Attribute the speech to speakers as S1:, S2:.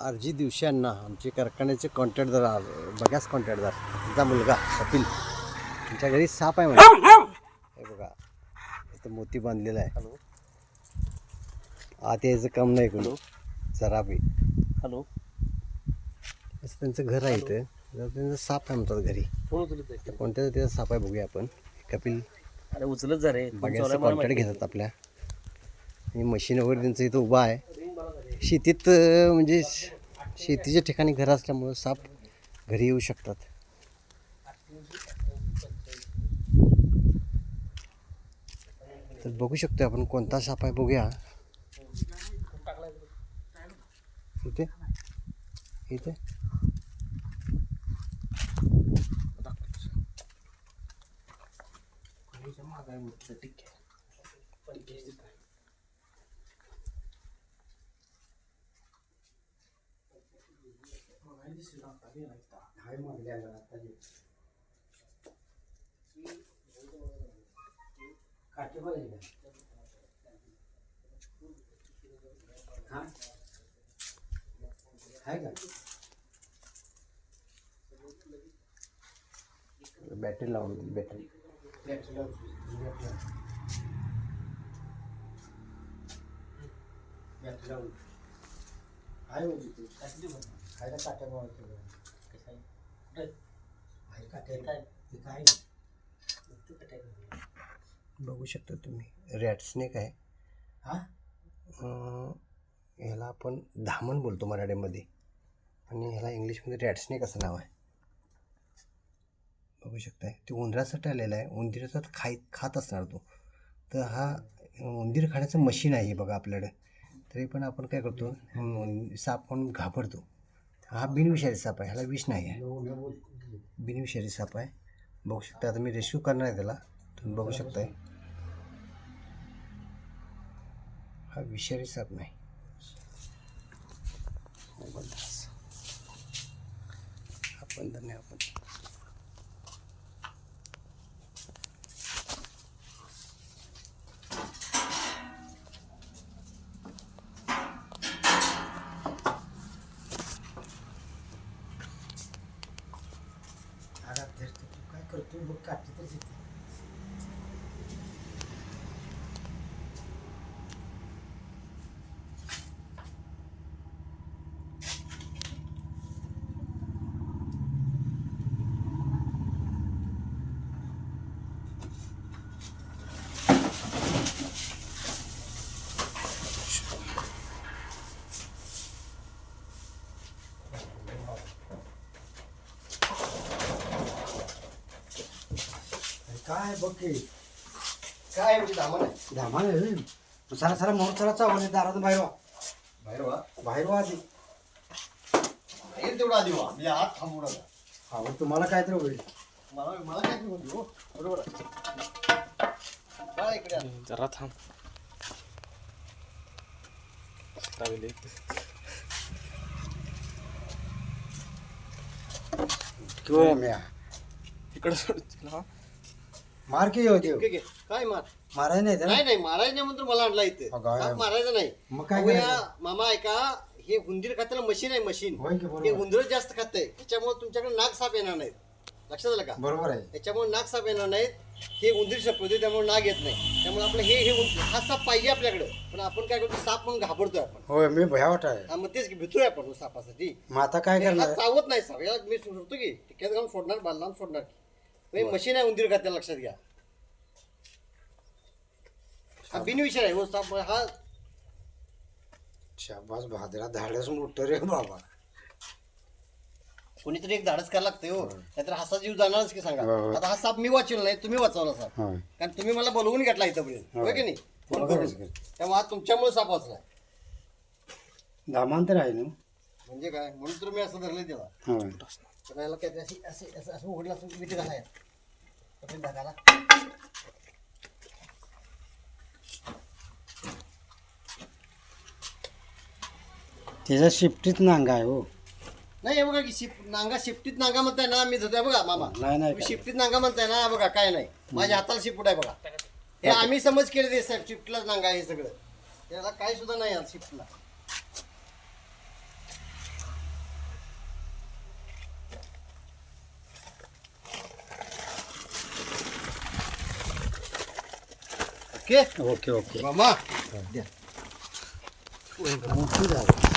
S1: RG दिवसांना आमचे कारखान्याचे कॉन्ट्रॅक्टदार बघाच कॉन्ट्रॅक्टदार त्यांचा मुलगा कपिल. त्यांच्या घरी साप आहे म्हणजे हे बघा. इथं मोती बांधलेला आहे. हॅलो. आत यायचं काम नाही कोणी. जरा बी.
S2: हॅलो.
S1: असं त्यांचं घर आहे इथं. जरा त्यांचं साप आहे म्हणतात घरी.
S2: फोन उचलत आहे.
S1: तर कोणत्या त्याचा साप आहे बघूया आपण. कपिल.
S2: अरे उचलत जा रे. फोन
S1: बघायचं कॉन्ट्रॅक्ट. घेतात आपल्या. आणि मशीन वगैरे त्यांचं इथं उभं आहे. शेतीत म्हणजे शेतीच्या ठिकाणी घर असल्यामुळं साप घरी येऊ शकतात. तर बघू शकतो आपण कोणता साप आहे बघूया. इथे? इथे? बैटरी मारल्याला बैटरी। बघू. शकता तुम्ही. रॅट स्नेक आहे अं, ह्याला आपण धामण बोलतो मराठीमध्ये. आणि ह्याला इंग्लिशमध्ये रॅट स्नेक असं नाव आहे. बघू शकताय. ते उंदरासाठी आलेला आहे. उंदीराचा खाय खात असणार तो. तर हा उंदीर खाण्याचं मशीन आहे हे बघा आपल्याकडे. तरी पण आपण काय करतो साप म्हणून घाबरतो. हा बिनविषारी साप आहे ह्याला विष नाही आहे. बिनविषारी साप आहे. बघू शकता आता मी रेस्क्यू करणार आहे त्याला. तुम्ही बघू शकताय. हा विषारी साप नाही. आपण धन्यवाद आपण
S3: काय करतो बघ काठी तर तिथे अरे काय बघ की.
S1: काय म्हणजे धामण आहे?
S3: धामाल सारा सारा मोर चला चावले दारातून बाहेर वा.
S1: बाहेर वा?
S3: बाहेर वा आधी.
S1: बाहेर तेवढा आधी वा. मी आत थांबू नका
S3: आवड तुम्हाला काय तर होईल.
S1: मला मला काय होती हो. बरोबर आहे. बाळा इकडे आ.
S2: जरा थांब. लागले.
S3: किंवा म्या
S2: इकडं सोड. तिला.
S3: मार की होते
S1: ओके, ओके. काय मार?
S3: नाही
S1: नाही नाही नाही म्हणून मला आणला इथे.
S3: अगं,
S1: मारायचं नाही.
S3: मग काय करायचं?
S1: मामा ऐका हे हुंदीर खात्याला मशीन आहे मशीन.
S3: होय की
S1: हे
S3: बरोबर?
S1: हुंदीर जास्त खात आहे त्याच्यामुळे तुमच्याकडे नाग साप येणार नाहीत. लक्षात आलं का?
S3: बरोबर आहे.
S1: त्याच्यामुळे नाग साप येणार नाहीत. हे उंदीर शपवते त्यामुळे नाग येत नाही. त्यामुळे आपलं हे हे उंदीर- हा साप पाहिजे आपल्याकडे. पण आपण काय करतो साप म्हणून घाबरतोय आपण.
S3: होय मी भयावट आहे.
S1: हा मग तेच की भीतोय आपण सापासाठी.
S3: मग आता काय
S1: हा
S3: करणार?
S1: चावत नाही साप. याला मी सोडतो की. टिक्यात घालून सोडणार बांधला सोडणार. की मशीन आहे उंदीर खात्याला लक्षात घ्या. हा बिनविषय आहे हो साप हा.
S3: शाबास भादरा धाडस मोठं रे बाबा.
S1: कोणीतरी एक धाडस करायला लागतंय हो. नाहीतर हाचा जीव जाणारच की सांगा. आता हा साप मी वाचवला नाही तुम्ही वाचवला साप.
S3: होय.
S1: कारण तुम्ही मला बोलवून घेतला इथंपर्यंत होय की नाही? फोन
S3: बरोबर
S1: करून
S3: आहे.
S1: त्यामुळे हा तुमच्यामुळे साप वाचलाय
S3: दामांतर आहे ना?
S1: म्हणजे काय? म्हणून तर मी असं धरलं त्याला
S3: होय.
S1: तर याला काहीतरी अशी असे असं असं उघडलं असं मीठ घालाय
S3: त्याच्या शिफ्टीत नांगा आहे हो.
S1: नाही हे बघा की शिप नांगा शिफ्टीत नांगा म्हणताय ना मी धरतोय बघा मामा.
S3: नाही नाही
S1: तुम्ही शिफ्टीत नांगा म्हणताय ना बघा काय नाही. माझ्या हाताला शिपूट आहे बघा. हे आम्ही समज केले ते साहेब शिफ्टलाच नांगा हे सगळं. त्याला काही सुद्धा नाही शिफ्टला.
S3: ओके?
S1: Okay okay.
S3: मामा.
S1: द्या.
S3: मोठी झालं.